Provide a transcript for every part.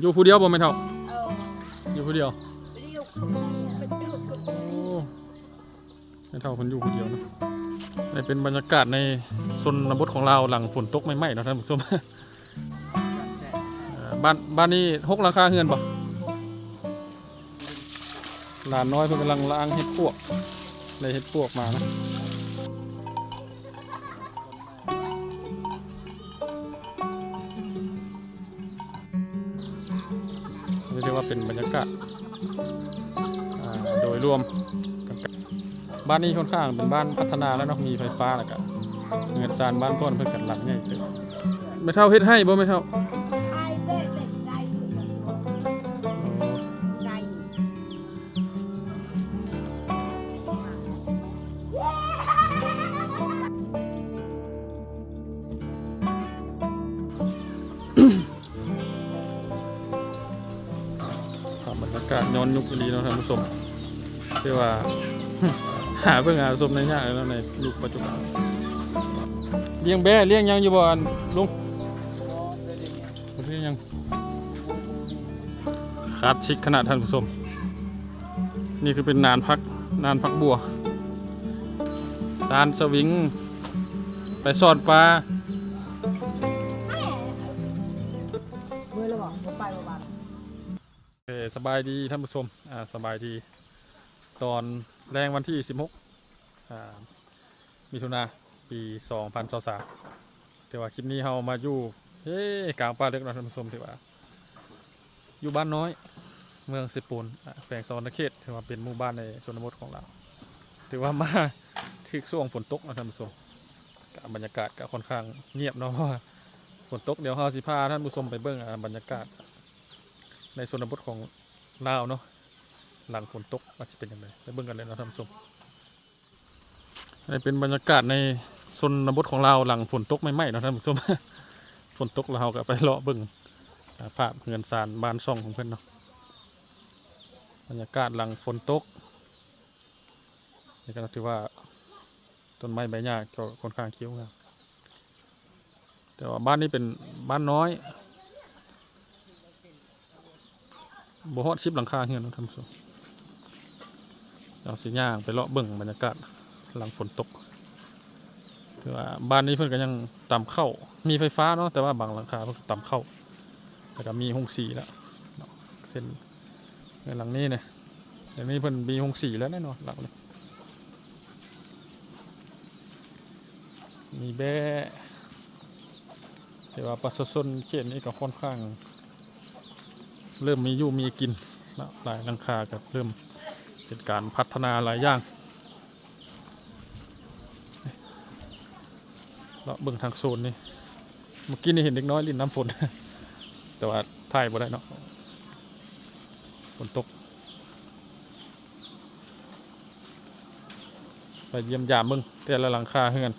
อยู่ผู้เดียวบ่แม่นเท่าเอออยู่ผู้เดียวเรียกเป็นจุดโอ้แม่นเท่าเพิ่นอยู่ผู้เดียวเนาะนี่เป็นบรรยากาศในชนบทของเราหลังฝนตกใหม่ๆเนาะท่านผู้ชมเอ่อบ้านบ้านนี้หกหลังคาเฮือนบ่หลานน้อยเพิ่นกำลังล้างเห็ดปวกได้เห็ดปวกมานะ เป็นบรรยากาศโดยรวมบ้านนี้ค่อนข้างเป็นบ้านพัฒนาแล้วเนาะมีไฟฟ้าแล้วก็เงินซานบ้านพ่นเพิ่อกันหลังใหญ่เตึไม่เท่าเฮ็ดให้บ่ไม่เท่า ดีเนาะท่านผู้ชมที่ว่า หาเพิ่งหาชมในยากแล้วในยุคปัจจุบันเลี้ยงแบ่เลี้ยงยังอยู่บ่อนลุงเลี้ยงยังขาดชิกขนาดท่านผู้ชมนี่คือเป็นนานพักนานพักบัวซานสวิง ไปสอนปลา สบายดีท่านผู้ชมอ่าสบายดี ตอนแรงวันที่ 16อ่ามิถุนาปี 2023แต่ว่าคลิปนี้เรามาอยู่เฮ้กลางป่าเล็กนะท่านผู้ชมถือว่า อยู่บ้านน้อย เมืองสิปูนแขวงสวรรณเขตถือว่าเป็นหมู่บ้านในชนบทของเราถือว่ามาที่ช่วงฝนตกนะท่านผู้ชมบรรยากาศก็ค่อนข้างเงียบเนาะเพราะว่าฝนตกเดี๋ยวเราสิพาท่านผู้ชมไปเบิ่งอ่าบรรยากาศในชนบทของ ลาวเนาะหลังฝนตกว่าจะเป็นยังไงไปเบิ่งกันเลยเนาะท่านผู้ชมนี่เป็นบรรยากาศในชนบทของเราหลังฝนตกใหม่ๆเนาะท่านผู้ชมฝนตกเราก็ไปเลาะเบิ่งภาพเงินซานบ้านซ่องของเพื่อนเนาะบรรยากาศหลังฝนตกนี่ก็ถือว่าต้นไม้ใบหญ้าก็ค่อนข้างเขียวงามแต่ว่าบ้านนี้เป็นบ้านน้อย บ่ฮอดชิบหลังคาเฮือนเนะท่านผู้ชมเราสิย่างไปเลาะเบิ่งบรรยากาศหลังฝนตกถือว่าบ้านนี้เพิ่นก็ยังต่ำเข้า มีไฟฟ้าเนาะแต่ว่าบางหลังคาเพิ่นต่ำเข้าแต่ก็มีห้องสีแล้วเส้นในหลังนี้เนี่ยเดี๋ยวนี้เพิ่นมีห้องสีแล้วแน่นอนหลังนี้มีแบ่แต่ว่าประชาชนเขตนี้ก็ค่อนข้าง เริ่มมีอยู่มีกินแล้วหลายหลังคาก็เริ่มเป็นการพัฒนาหลายอย่างเราเบิ่งทางโซนนี่เมื่อกี้นี่เห็นเด็กน้อยลินน้ำฝน แต่ว่าถ่ายบ่ได้เนาะฝนตก ไปเยี่ยมยามเบิ่งแต่ละหลังคาเฮือน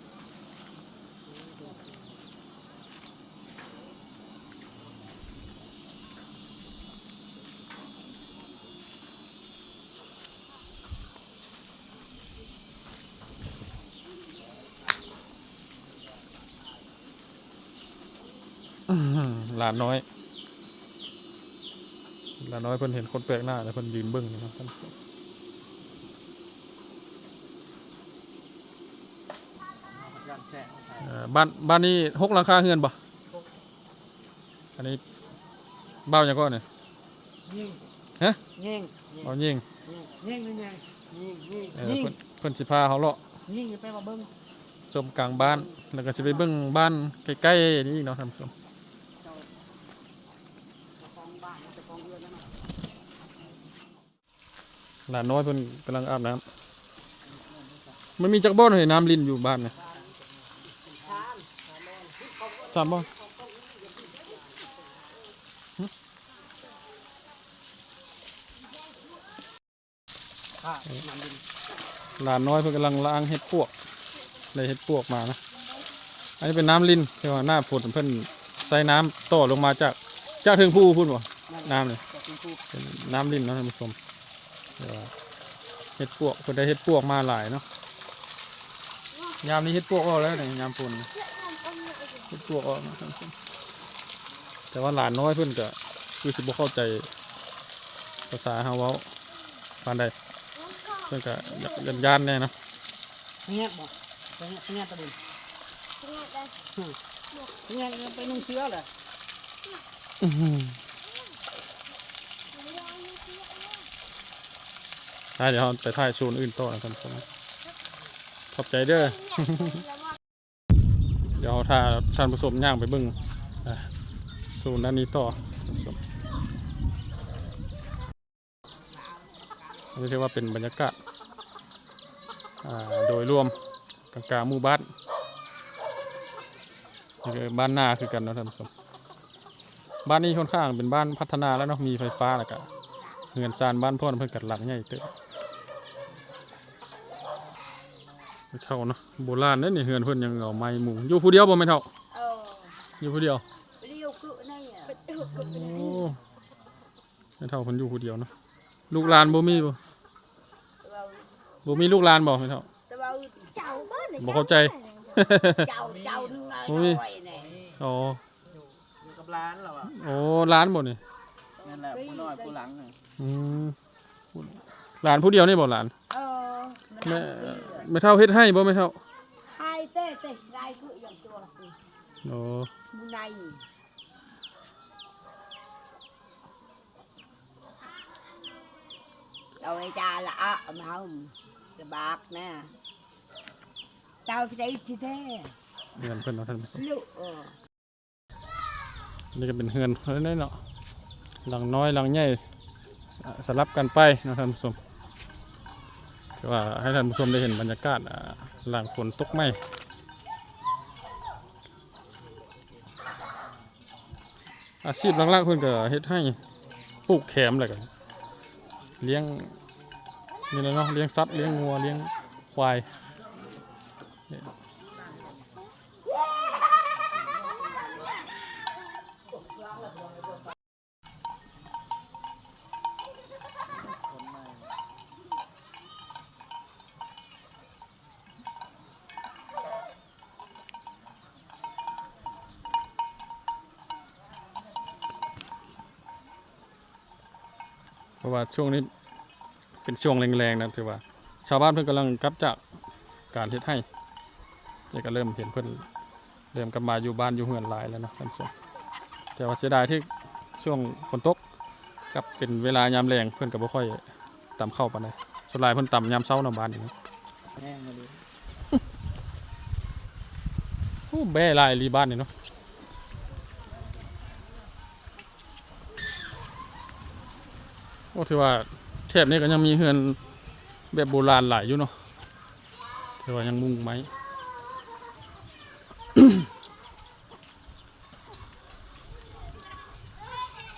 หือหลานน้อย หลานน้อยเพิ่นเห็นคนแปลกหน้าแล้วเพิ่นยืนเบิ่งอยู่เนาะท่านผู้ชมเอ่อบ้านบ้านนี้หกหลังคาเฮือนบ่อันนี้บ้าวหยังก็เนี่ยยิงฮะยิงเอายิงยิงยิงยิงยิงยิงเออยิงเพิ่นเพิ่นสิพาเขาเลาะยิงไปมาเบิ้งชมกลางบ้านแล้วก็สิไปเบิ่งบ้านใกล้ๆนี่อีกเนาะท่านผู้ชม หลานน้อยเพิ่นกำลังอาบน้ำมันมีจักบ่อนให้น้ำลินอยู่บ้านเนี่ยสามบ่อนหลานน้อยเพิ่นกำลังล้างเห็ดปวกได้เห็ดปวกมานะอันนี้เป็นน้ำลินที่ว่าหน้าฝนเพิ่นใส่น้ำต่อลงมาจากจากถึงผู้พูดบ่น้ำเลยน้ำลินนะท่านผู้ชม เดี๋ยวว่าเห็ดปวกเพิ่นได้เห็ดปวกมาหลายเนาะยามนี้เห็ดปวกออกแล้วเนี่ยยามฝนเห็ดปวกออกนะท่านผู้ชมแต่ว่าหลานน้อยเพิ่นก็คือสิบ่เข้าใจภาษาเฮาเว้าปานใดเพิ่นก็อยากยันยานแน่เนาะเงียบบ่ไปเงียบไปเงียบตะบุญเงียบไปนุ่งเสื้อเลยอ่ เดี๋ยวเราไปถ่ายโซนอื่นต่อนะครับผมขอบใจเด้อ เดี๋ยวถ้าท่านผู้ชมย่างไปเบิ่งอ่าโซนด้านนี้ต่อท่านผู้ชมอันนี้เรียกว่าเป็นบรรยากาศอ่าโดยรวมกลางๆหมู่บ้านนี่คือบ้านนาคือกันเนาะท่านผู้ชมบ้านนี้ค่อนข้างเป็นบ้านพัฒนาแล้วเนาะมีไฟฟ้าแล้วก็เงินซานบ้านพ่อเพิ่นกัดหลังใหญ่เติบไม่ เท่าเนาะโบราณเด้อนี่เฮือนเพิ่นยังเอาไม้มุงอยู่ผู้เดียวบ่แม่นเท่าเอออยู่ผู้เดียวเรียวกึนี่อะเป็นตึกโอ้ไม่เท่าเพิ่นอยู่ผู้เดียวเนาะลูกหลานบ่มีบ่เราบ่มีลูกหลานบ่ไม่เท่าแต่ว่าเจ้าบ้านบ่เข้าใจเจ้าเจ้านึงน้อยโอ้ยเนี่ยอ๋ออยู่กับร้านเราอะโอ้ร้านบ่นี่นั่นแหละผู้น้อยผู้หลังน่ะอืมหลานผู้เดียวนี่บ่หลานเออแม่ ไม่เท่าเฮ็ดให้บ่ไม่เท่า hai tê tê gai cứ dòng chùa โอ้ mu này đâu đây cha là á mà không cái bạc nè tao phải thấy như thế เฮือนเพิ่นเนาะท่านผู้ชม lụ ờ นี่ก็เป็นเฮือนเพิ่นเนาะหลังน้อยหลังใหญ่อ่าสลับกันไปเนาะท่านผู้ชมคือ ว่าให้ท่านผู้ชมได้เห็นบรรยากาศอ่าหลังฝนตกไหมอาชีพหลักๆเพิ่นก็เฮ็ดให้ปลูกแขมแหละกันเลี้ยงนี่แหละเนาะเลี้ยงสัตว์เลี้ยงงัวเลี้ยงควาย ราะว่าช่วงนี้เป็นช่วงแรงๆนะถือว่า ชาวบ้านเพิ่นกำลังกลับจากการเฮ็ดให้นี่ก็เริ่มเห็นเพิ่นเริ่มกลับมาอยู่บ้านอยู่เฮือนหลายแล้วนะท่านผู้ชมแต่ว่าเสียดายที่ช่วงฝนตกกับเป็นเวลายามแรงเพิ่นก็บ่ค่อยตำเข้าปานใดส่วนหลายเพิ่นตำยามเช้าเนาบ้านนี่นะแห้งมาดิโอ้แบ่หลายลีบ้านนี่เนาะ โอ้ถือว่าแถบนี้ก็ยังมีเฮือนแบบโบราณหลายอยู่เนาะถือว่ายังมุงไหม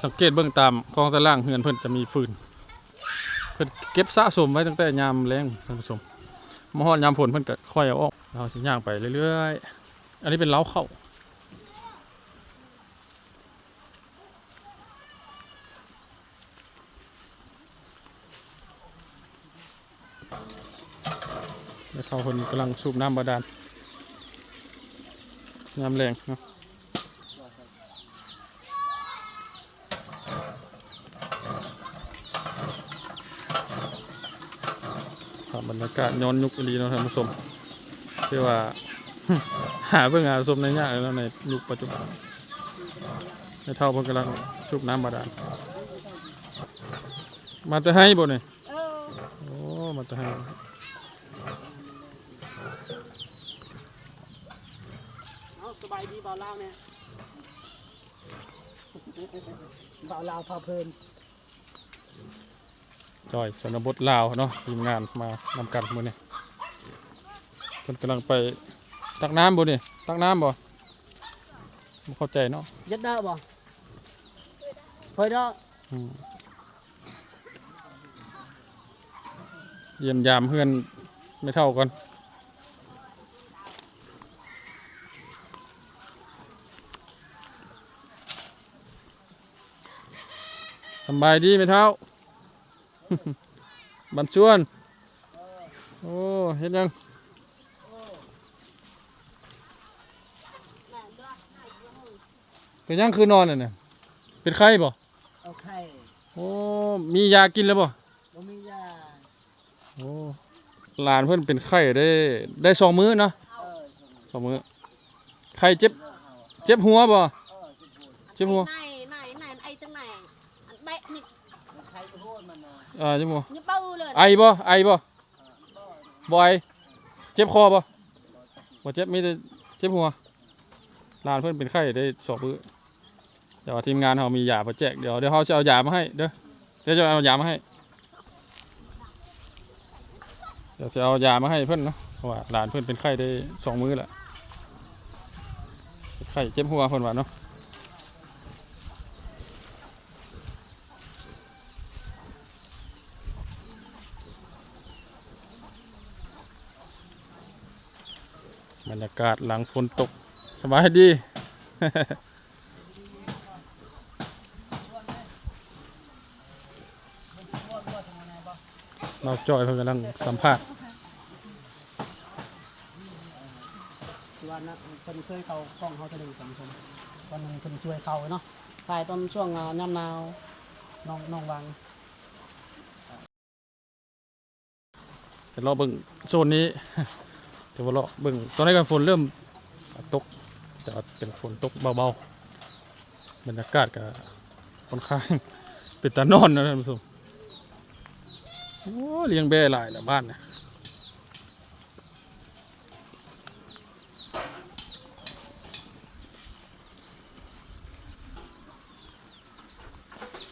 สังเกตเบื้องตามกองตารางเฮือนเพิ่นจะมีฟืน เพิ่นเก็บสะสมไว้ตั้งแต่ยามแรงท่านผู้ชมมาฮอดยามฝนเพิ่นก็ค่อยเอาออกเราสิย่างไปเรื่อยๆ อันนี้เป็นเล้าเข้า แล้วเขาคนกำลังสูบน้ำบาดาลยามแรงเนาะครับบรรยากาศย้อนยุคอีหลีเนาะท่านผู้ชมที่ว่า หาเพื่อหาชมในยากเลยเนาะในยุคปัจจุบันในเท่าเพิ่นกำลังสูบน้ำบาดาลมาจะให้บ่เนี่ย ờ โอ้มาจะให้ บายดีเบาเล่าเนี่ยเบาเล่าพาเพลินจอยสนบทลาวเนาะทีมงานมานำกันมื้อนี้เพิ่นกำลังไปตักน้ำบ่นี่ตักน้ำบ่บ่เข้าใจเนาะยัดได้บ่เฮ้ยเด้ออืมเยี่ยมยามเพื่อนไม่เท่ากัน สำบายดีไหมเท่าบันชวน โอ้เห็นยัง เป็นยังคือนอนน่ะเนี่ยเป็นไข้บ่เอาไข่โอ้ มียากินแล้วบ่บ่มียาโอ้หลานเพิ่นเป็นไข้ได้ได้สองมื้อเนาะเออสองมื้อไข้เจ็บ เจ็บหัวบ่เจ็บหัว này ดมันน่ะอ่าเจ็บหัว như bao rồi ไอบ่ไอบ่บ่ไอเจ็บคอบ่บ่เจ็บมีแต่เจ็บหัวหลานเพิ่นเป็นไข้ได้สองมื้อเดี๋ยวทีมงานเฮามียามาแจกเดี๋ยวเดี๋ยวเฮาจะเอายามาให้เด้อเดี๋ยวจะเอายามาให้เดี๋ยวจะเอายามาให้เพิ่นเนาะเพราะว่าหลานเพิ่นเป็นไข้ได้สองมื้อแหละไข้เจ็บหัวเพิ่นว่าเนาะ ยากาศหลังฝนตก สบายดี เราจอยเพิ่นกำลังสัมภาษณ์สิว่านะเพิ่นเคยเข้ากล้องเฮาเทะเลท่านผู้ชมตอนนึงเพิ่นช่วยเข้าเนาะถ่ายตอนช่วงอ่ายามหนาวน้องน้องวังเดี๋ยวเราเบิ่งโซนนี้ เดี๋ยวเราะเบิ่งตอนนี้กันฝนเริ่มตกแต่ว่าเป็นฝนตกเบาๆบรรยากาศก็ค่อนข้างเป็นตานอนนะท่านผู้ชมโอ้เลี้ยงแบ่หลายล้วบ้านเนี่ย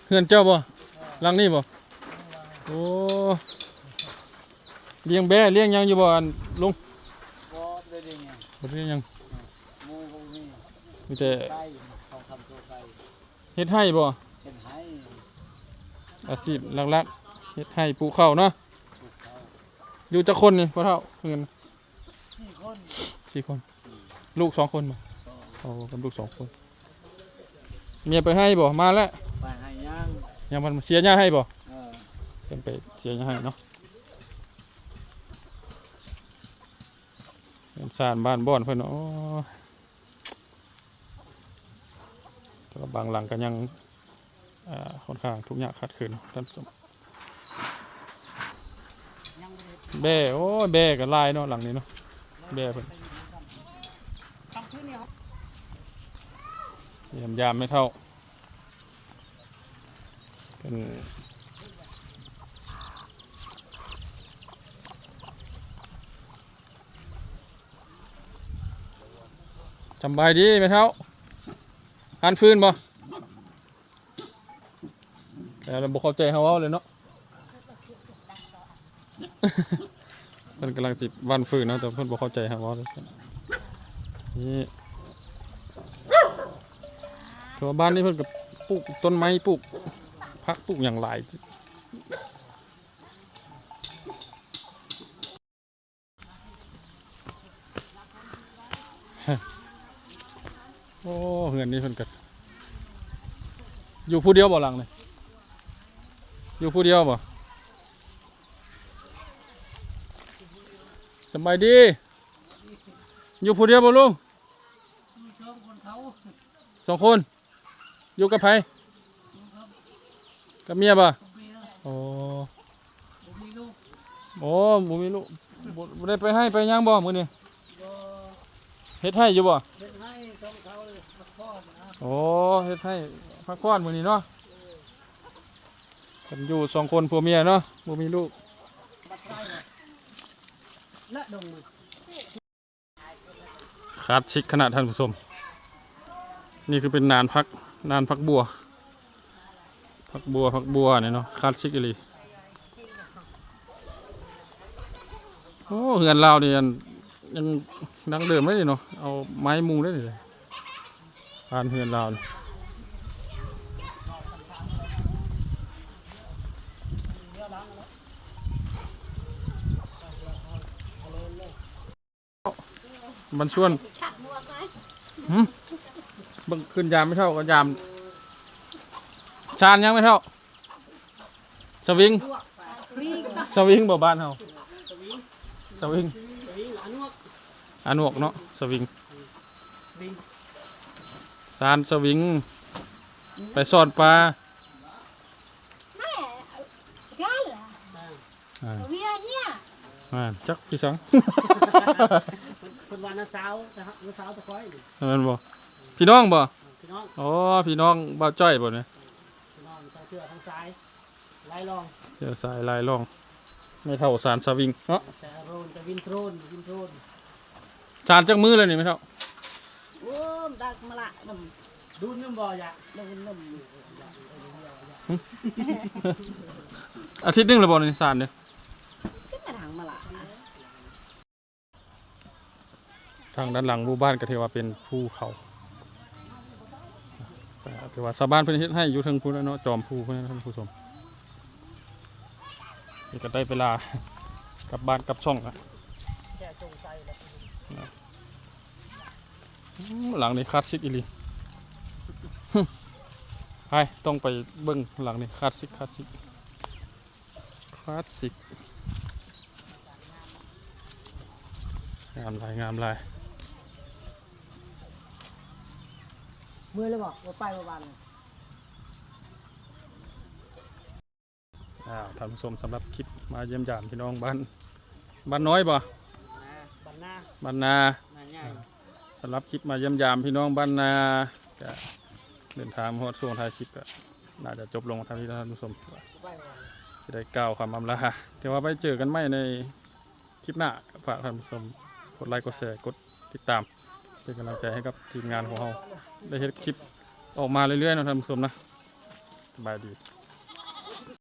เฮือนเจ้าบ่ลังนี้บ่โอ้เลี้ยงแบ่เลี้ยงยังอยู่บ่อันลุง บ่ได้หยังหมู่บ่มีมีแต่ไก่เขาทำตัวไก่เฮ็ดให้บ่เป็นให้อาชีพหลักๆเฮ็ดให้ปลูกข้าวเนาะลูกเขาอยู่จักคนนี่พ่อเฒ่าเงินสี่คนสี่คน ลูกสองคนบ่โอ้กับลูกสองคน เมียไปให้บ่มาแล้วไปให้ย่างยังมันเสียหญ้าให้บ่เออเพิ่นไปเสียหญ้าให้เนาะเป็น สร้านบ้านบ่อนเพิ่นเนาะโอ้แต่บางหลังก็ยังค่อนข้างทุกข์ยากขัดขืนท่านผู้ชมยังบ่ได้แบ่โอ้ยแบ่ก็หลายเนาะหลังนี้เนาะแบ่เพิ่นทำพื้นยามยามไม่เท่าเป็น จำบายดีไหมเท่าอ่านฟืนบ่แต่เราบอกเข้าใจเขาเว้าเลยเนาะเพิ่นกำลังจิบวันฟืนเนาะแต่เพิ่อนบอกเข้าใจเขาเว้าเลยนี่แถวบ้านนี่เพิ่อนกับปลูกต้นไม้ปลูกพักปลูกอย่างหลาย โอ้เฮือนนี้เพิ่นกับอยู่ผู้เดียวบ่หลังเลยอยู่ผู้เดียวบ่สบายดี อยู่ผู้เดียวบ่ลุงสองคน อยู่กับไผกับเมียป่โอ้บ่มีลูกโอ้บ่มีลูกบ่ได้ไปให้ไปย่างบ่มื้อนี้บ่เฮ็ดให้อยู่บ่เฮ็ดให้ต้องเขาพักผ่อนนะ โอ้เฮ็ดให้พักผ่อนมื้อนี้เนาะกันอยู่สองคนผัวเมียเนาะบ่มีลูกละดงมันคาสสิกขนาดท่านผู้ชม นี่คือเป็นนานพักนานพักบัว พักบัวพักบัวเนี่ยเนาะคลาสสิกอีหลีโอ้เฮือนลาวนี่ยังยังดังเดิมเลยเนาะเอาไม้มุงได้เลย อ่านเฮือนลาวนี่มันชวน chặt mua cái เบิ่งขึ้นยามไม่เท่ากับยาม ชานยังไม่เท่า สวิง สวิงบ่บ้านเฮาสวิงสวิงอันนวกอันวกเนาะ สวิง สารสวิง ไปสอนปลาไม่ได้เเวียเนี่ยจักพี่สัง คนวันน้าสาวนะครับน้าสาวตะคอยนี่นบ่พี่น้องบ่พี่น้องอ๋อพี่น้องบ่าจ้อยบ่เนี่ยพี่น้องทางเสื้อทางซ้ายไล่ลองเดี๋ยวสายลายลอง ไม่เท่าสารสวิงเนาะแต่โรนแต่วินโทรนวินโทรนสารจักมือเลยนี่ไม่เท่า โอ้มดักมาละนมดูน้ำบ่อยะนมนมอาทิตย์หนึงแล้วบ่นี่สารเนี่ยขึ้นมาทางมาละทางด้านหลังหมู่บ้านก็ถือว่าเป็นภูเขาแต่ถือว่าชาวบ้านเพิ่นเฮ็ดให้อยู่เทิงภูนนเนาะจอมภูเพิ่นนะท่านผู้ชมนี่ก็ได้เวลากลับบ้านกลับช่องละ แค่สงสัยแล้ว อืม หลังนี้คลาสสิกอีหลีไปต้องไปเบิ่งหลังนี้คลาสสิกคลาสสิกคลาสสิกงามหลายงามหลายมือเลยบอกว่าไปว่าวันอ้าวท่านผู้ชมสำหรับคลิปมาเยี่ยมยามพี่น้องบ้านบ้านน้อยบ่นะบันหน้าบ้านนาหน้าใหญ่ สำหรับคลิปมายี่ยามพี่น้องบ้านนาก็เดินทางมาฮอดช่วงท้ายคลิปก็น่าจะจบลงทางที่ท่านผู้ชมไปวันจะได้กล่าวคำอำลาแต่ว่าไปเจอกันใหม่ในคลิปหน้าฝากท่านผู้ชมกดไลค์กดแชร์กดติดตาม เป็นกำลังใจให้กับทีมงานของเราได้เห็นคลิปออกมาเรื่อยๆนะท่านผู้ชมนะสบายดี